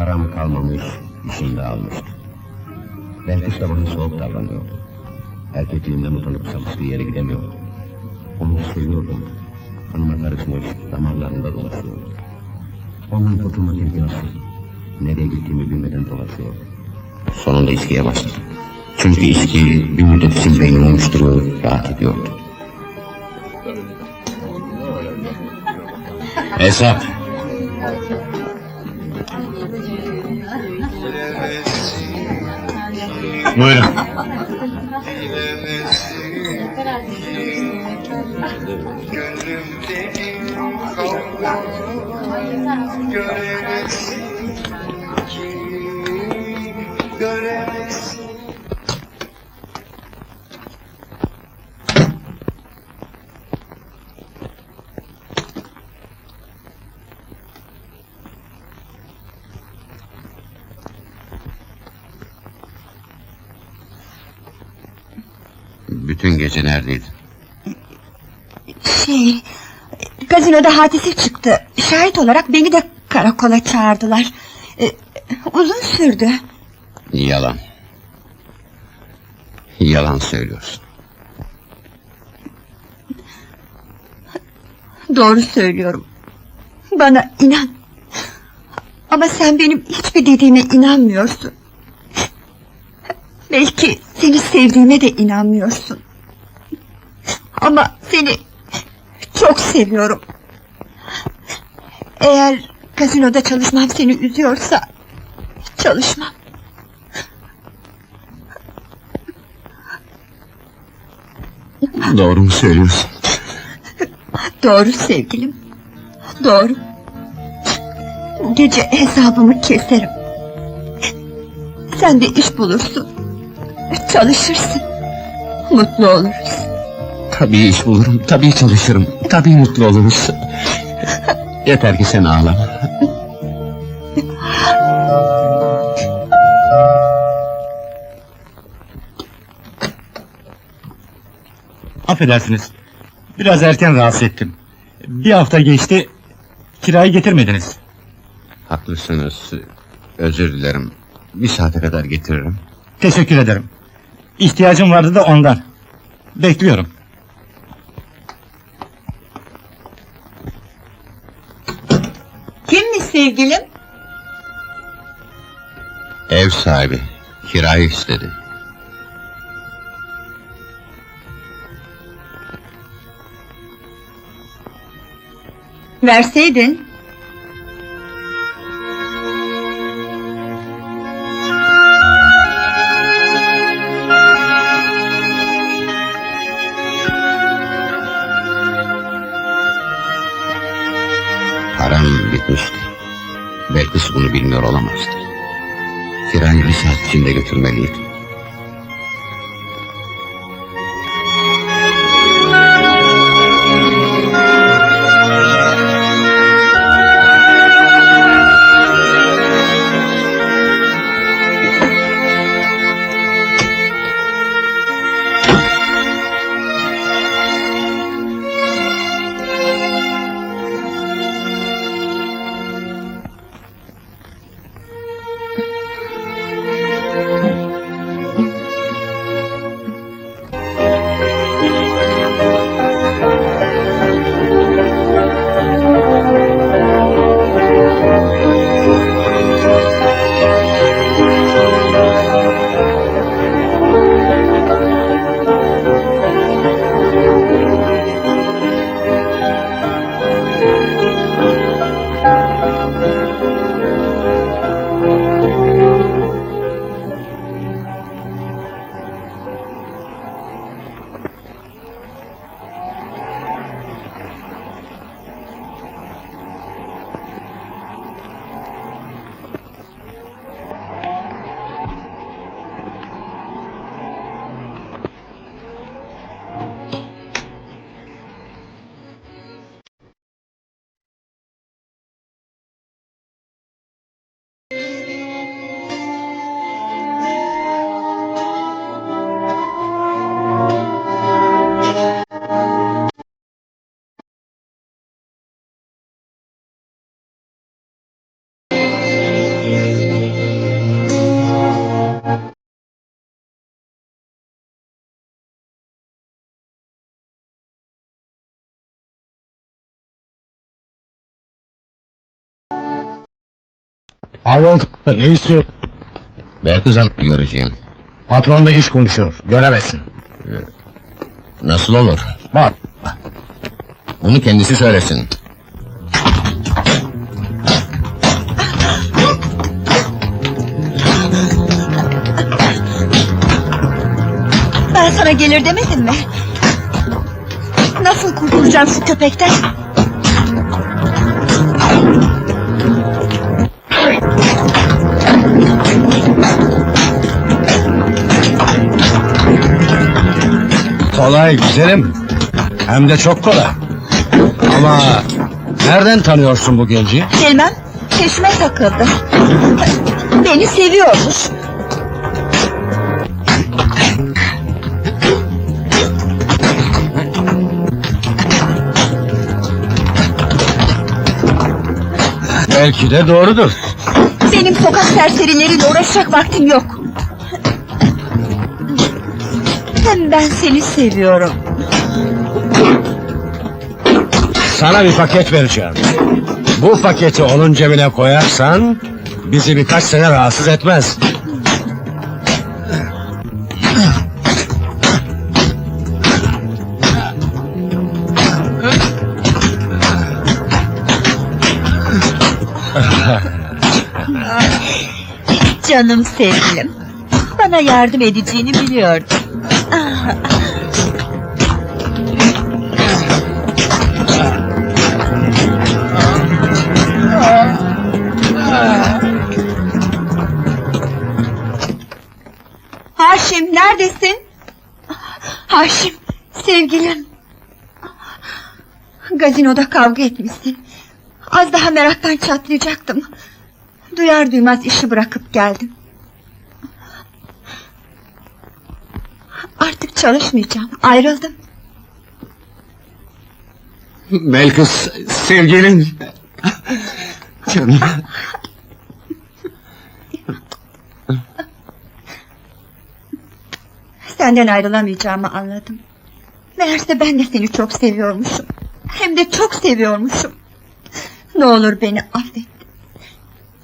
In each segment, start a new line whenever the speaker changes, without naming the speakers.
Param kalmamış, işini de almıştı. Belki de bana soğuk davranıyordu. Erkekliğimden utanıp sapık bir yere gidemiyordum. Onu seviyordum. Kanıma karışmış, damarlarında dolaşıyordu. Ondan kurtulmak imkansız. Nereye gittiğimi bilmeden dolaşıyordum. Sonunda içkiye başladım. Çünkü içki bir müddet için beynimi oluşturuyor, rahat ediyordu. Hesap.
Buyurun.
Bütün gece neredeydin?
Şey, gazinoda hadise çıktı. Şahit olarak beni de karakola çağırdılar. Ee, uzun sürdü.
Yalan. Yalan söylüyorsun.
Doğru söylüyorum. Bana inan. Ama sen benim hiçbir dediğime inanmıyorsun. Belki seni sevdiğime de inanmıyorsun. Ama seni çok seviyorum. Eğer gazinoda çalışmam seni üzüyorsa çalışmam.
Doğru mu söylüyorsun?
Doğru sevgilim. Doğru. Gece hesabımı keserim. Sen de iş bulursun. Çalışırsın. Mutlu oluruz.
Tabii iş bulurum, tabii çalışırım, tabii mutlu oluruz. Yeter ki sen ağlama.
Affedersiniz. Biraz erken rahatsız ettim. Bir hafta geçti. Kirayı getirmediniz.
Haklısınız. Özür dilerim. Bir saate kadar getiririm.
Teşekkür ederim. İhtiyacım vardı da ondan. Bekliyorum.
Kimmiş sevgilim?
Ev sahibi. Kirayı istedi.
Verseydin.
Bilmiyor olamazdı. Bir saat içinde götürmeliydim.
Ayol ne istiyor?
Hanım'ı göreceğim.
Patronla iş konuşuyor. Göremezsin.
Nasıl olur?
Bak.
Bunu kendisi söylesin.
Ben sana gelir demedim mi? Nasıl kurtulacağım şu köpekten?
Kolay güzelim. Hem de çok kolay. Ama nereden tanıyorsun bu genci?
Bilmem, peşime takıldı. Beni seviyormuş.
Belki de doğrudur.
Benim sokak serserileriyle uğraşacak vaktim yok. Ben seni seviyorum.
Sana bir paket vereceğim. Bu paketi onun cebine koyarsan bizi birkaç sene rahatsız etmez.
Canım sevgilim. Bana yardım edeceğini biliyordum. Haşim neredesin? Haşim sevgilim. Gazinoda kavga etmişsin. Az daha meraktan çatlayacaktım. Duyar duymaz işi bırakıp geldim. Artık çalışmayacağım. Ayrıldım.
Belki sevgilin... Canım.
Senden ayrılamayacağımı anladım. Meğerse ben de seni çok seviyormuşum. Hem de çok seviyormuşum. Ne olur beni affet.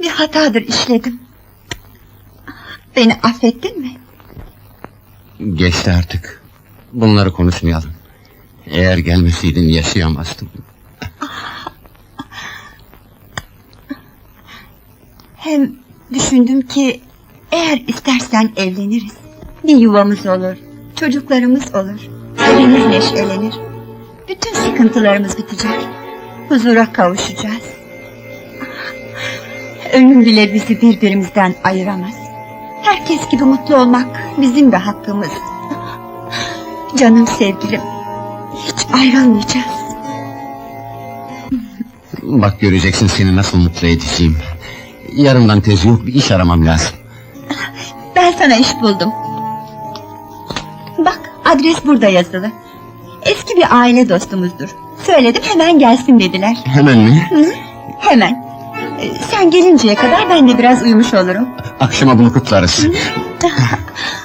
Bir hatadır işledim. Beni affettin mi?
Geçti artık. Bunları konuşmayalım. Eğer gelmeseydin yaşayamazdım.
Hem düşündüm ki eğer istersen evleniriz. Bir yuvamız olur, çocuklarımız olur. Evimiz neşelenir. Bütün sıkıntılarımız bitecek. Huzura kavuşacağız. Ölüm bile bizi birbirimizden ayıramaz. Herkes gibi mutlu olmak bizim de hakkımız. Canım sevgilim, hiç ayrılmayacağız.
Bak göreceksin seni nasıl mutlu edeceğim. Yarından tezi yok bir iş aramam lazım.
Ben sana iş buldum. Bak adres burada yazılı. Eski bir aile dostumuzdur. Söyledim hemen gelsin dediler.
Hemen mi?
Hı? Hemen. Sen gelinceye kadar ben de biraz uyumuş olurum.
Akşama bunu kutlarız.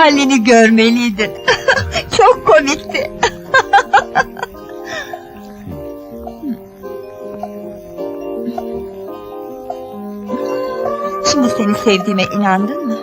Halini görmeliydin. Çok komikti. Şimdi seni sevdiğime inandın mı?